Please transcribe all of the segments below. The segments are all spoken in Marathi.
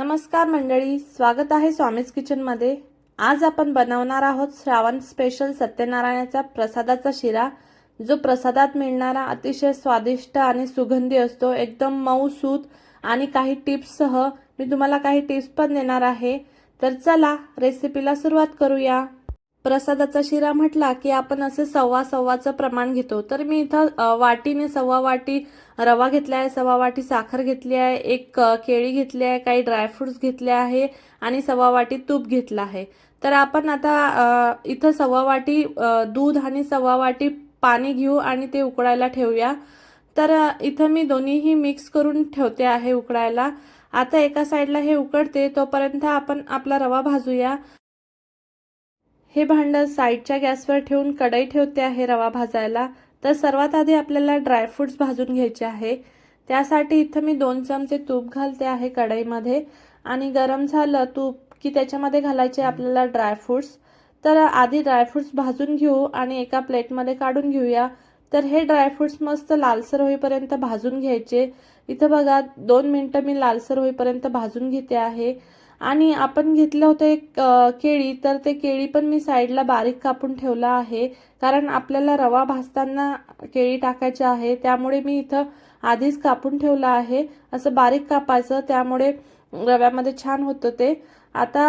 नमस्कार मंडळी स्वागत आहे स्वामीज किचनमध्ये आज आपण बनवणार आहोत श्रावण स्पेशल सत्यनारायणाचा प्रसादाचा शिरा जो प्रसादात मिळणारा अतिशय स्वादिष्ट आणि सुगंधी असतो. एकदम मऊ सूत आणि काही टिप्ससह मी तुम्हाला काही टिप्स पण देणार आहे. तर चला रेसिपीला सुरुवात करूया. प्रसादाचा शिरा म्हटला की आपण असे सव्वा सव्वाचं प्रमाण घेतो. तर मी इथं वाटीने सव्वा वाटी रवा घेतला आहे सव्वा वाटी साखर घेतली आहे एक केळी घेतली आहे काही ड्रायफ्रुट्स घेतले आहे आणि सव्वा वाटी तूप घेतलं आहे. तर आपण आता इथं सव्वा वाटी दूध आणि सव्वा वाटी पाणी घेऊ आणि ते उकळायला ठेवूया. तर इथं मी दोन्हीही मिक्स करून ठेवते आहे उकळायला. आता एका साईडला हे उकडते तोपर्यंत आपण आपला रवा भाजूया. हे भांडं साईडच्या गॅसवर ठेवून कढई ठेवते आहे रवा भाजायला. तर सर्वात आधी आपल्याला ड्रायफ्रुट्स भाजून घ्यायचे आहे. त्यासाठी इथं मी दोन चमचे तूप घालते आहे कढईमध्ये. आणि गरम झालं तूप की त्याच्यामध्ये घालायचे आपल्याला ड्रायफ्रुट्स तर आधी ड्रायफ्रुट्स भाजून घेऊ आणि एका प्लेटमध्ये काढून घेऊया. तर हे ड्रायफ्रुट्स मस्त लालसर होईपर्यंत भाजून घ्यायचे. इथं बघा दोन मिनटं मी लालसर होईपर्यंत भाजून घेते आहे. आणि आपण घेतलं होतं एक केळी तर ते केळी पण मी साईडला बारीक कापून ठेवलं आहे. कारण आपल्याला रवा भाजताना केळी टाकायची आहे त्यामुळे मी इथं आधीच कापून ठेवलं आहे. असं बारीक कापायचं त्यामुळे रव्यामध्ये छान होतं ते. आता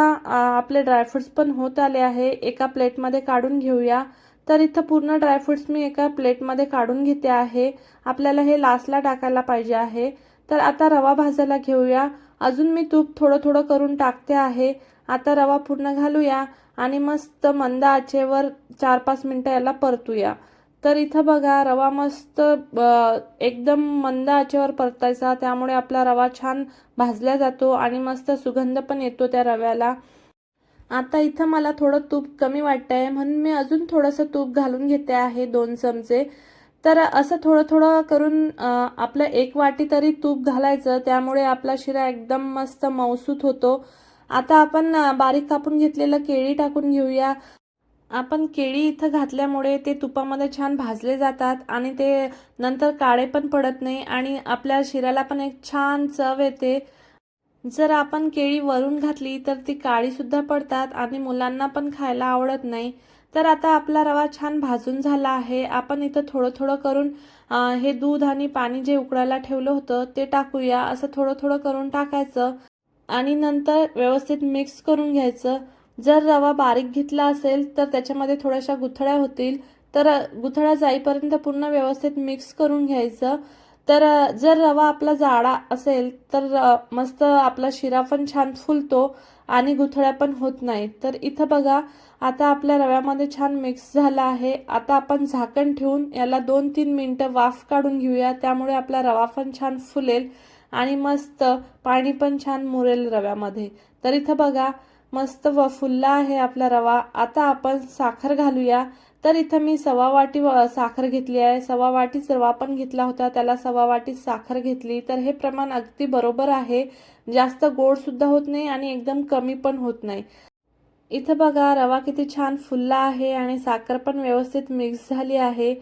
आपले ड्रायफ्रुट्स पण होत आले आहे. एका प्लेटमध्ये काढून घेऊया. तर इथं पूर्ण ड्रायफ्रुट्स मी एका प्लेटमध्ये काढून घेते आहे. आपल्याला हे लास्टला टाकायला पाहिजे आहे. तर आता रवा भाजायला घेऊया. अजून मी तूप थोडं थोडं करून टाकते आहे. आता रवा पूर्ण घालूया आणि मस्त मंद आचेवर चार पाच मिनटं याला परतूया. तर इथं बघा रवा मस्त ब- एकदम मंद आचेवर परतायचा. त्यामुळे आपला रवा छान भाजला जातो आणि मस्त सुगंध पण येतो त्या रव्याला. आता इथं मला थोडं तूप कमी वाटतं आहे म्हणून मी अजून थोडंसं तूप घालून घेते आहे दोन चमचे. तर असं थोडं थोडं करून आपलं एक वाटी तरी तूप घालायचं. त्यामुळे आपला शिरा एकदम मस्त मौसूत होतो. आता आपण बारीक कापून घेतलेलं केळी टाकून घेऊया. आपण केळी इथं घातल्यामुळे ते तुपामध्ये छान भाजले जातात आणि ते नंतर काळे पण पडत नाही आणि आपल्या शिऱ्याला पण एक छान चव येते. जर आपण केळी वरून घातली तर ती काळीसुद्धा पडतात आणि मुलांना पण खायला आवडत नाही. तर आता आपला रवा छान भाजून झाला आहे. आपण इथं थोडं थोडं करून हे दूध आणि पाणी जे उकडायला ठेवलं होतं ते टाकूया. असं थोडं थोडं करून टाकायचं आणि नंतर व्यवस्थित मिक्स करून घ्यायचं. जर रवा बारीक घेतला असेल तर त्याच्यामध्ये थोड्याशा गुथळ्या होतील. तर गुथळ्या जाईपर्यंत पूर्ण व्यवस्थित मिक्स करून घ्यायचं. तर जर रवा आपला जाडा असेल तर मस्त आपला शिरा पण छान फुलतो आणि गुथळ्या पण होत नाहीत. तर इथं बघा आता आपल्या रव्यामध्ये छान मिक्स झाला आहे. आता आपण झाकण ठेवून याला दोन तीन मिनटं वाफ काढून घेऊया. त्यामुळे आपला रवा पण छान फुलेल आणि मस्त पाणी पण छान मुरेल रव्यामध्ये. तर इथं बघा मस्त व फुलला आहे आपला रवा. आता आपण साखर घालूया. तर इथं मी सवा वाटी व- साखर घेतली आहे. सवा वाटीच रवा पण घेतला होता. त्याला सवा वाटी साखर घेतली. तर हे प्रमाण अगदी बरोबर आहे. जास्त गोडसुद्धा होत नाही आणि एकदम कमी पण होत नाही. इथं बघा रवा किती छान फुलला आहे आणि साखर पण व्यवस्थित मिक्स झाली आहे.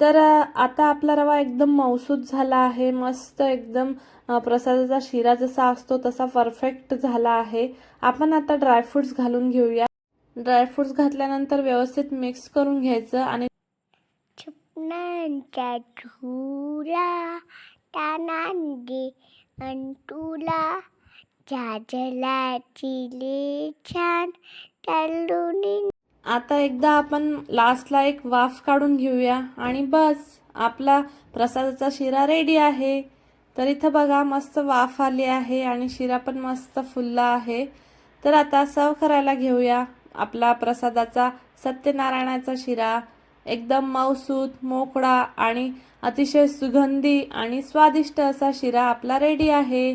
तर आता आपला रवा एकदम मौसूद झाला आहे. मस्त एकदम प्रसादाचा शिरा जसा असतो तसा परफेक्ट झाला आहे. आपण आता ड्रायफ्रुट्स घालून घेऊया. ड्रायफ्रुट्स घातल्यानंतर व्यवस्थित मिक्स करून घ्यायचं आणि स्वप्नांच्या झुला तानांगे अंटुला झाजला चिले छान चालुनी आता एकदा आपण लास्टला एक वाफ काढून घेऊया आणि बस आपला प्रसादाचा शिरा रेडी आहे. तर इथं बघा मस्त वाफ आली आहे आणि शिरा पण मस्त फुलला आहे. तर आता सर्व करायला घेऊया. आपला प्रसादाचा सत्यनारायणाचा शिरा एकदम मऊसूत मोकळा आणि अतिशय सुगंधी आणि स्वादिष्ट असा शिरा आपला रेडी आहे.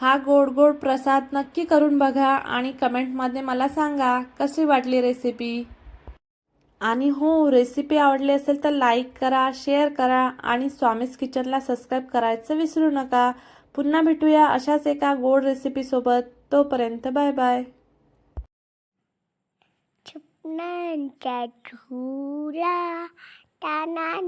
हा गोड गोड प्रसाद नक्की करून बघा आणि कमेंटमध्ये मला सांगा कशी वाटली रेसिपी आणि हो रेसिपी आवडली असेल तर लाईक करा शेअर करा आणि स्वामीज किचनला सबस्क्राईब करायचं विसरू नका. पुन्हा भेटूया अशाच एका गोड रेसिपीसोबत तोपर्यंत बाय बाय स्वप्नांच्या झुला ताना